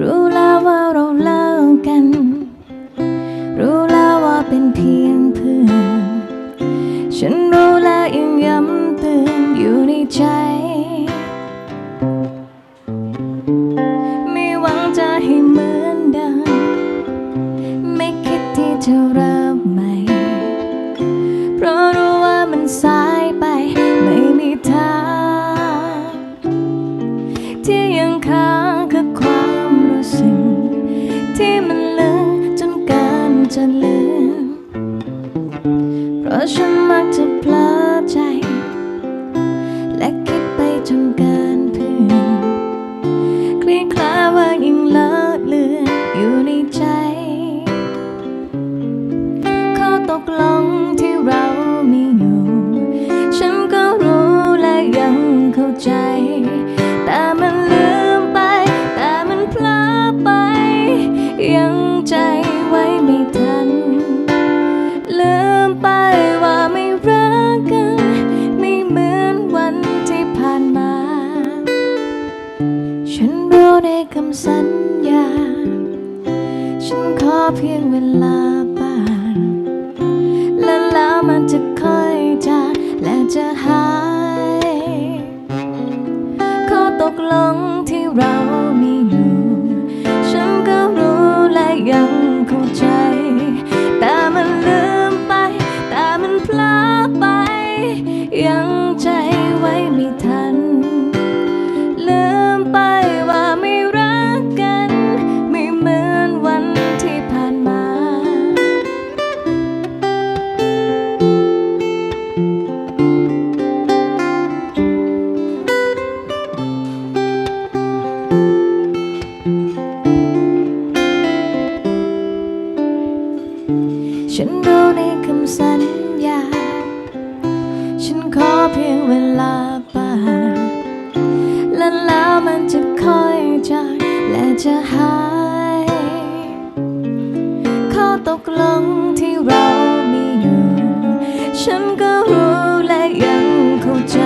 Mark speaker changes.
Speaker 1: รู้แล้วว่าเราเลิกกัน รู้แล้วว่าเป็นเพียงเพื่อน ฉันรู้แล้วยังย้ำเตือนอยู่ในใจ ไม่หวังจะให้เหมือนเดิม ไม่คิดที่จะเริ่มใหม่ เพราะรู้ว่ามันสายไปไม่มีทางที่ยังค้าง จะลืม เพราะฉันมักจะเพลอใจ และคิดไปจนเกินเพื่อนคลี่คลาว่ายังเลอะเลือนอยู่ในใจ เขาตกลง คำสัญญา ฉันขอเพียงเวลาบ้างและแล้วมันจะค่อยจางและจะหาย ขอตกลงที่เรามีอยู่ ฉันก็รู้และยัง ฉันรู้ในคำสัญญา ฉันขอเพียงเวลาบ้าและแล้วมันจะค่อยจางและจะหายข้อตกลงที่เรามีอยู่ ฉันก็รู้และยังเข้าใจ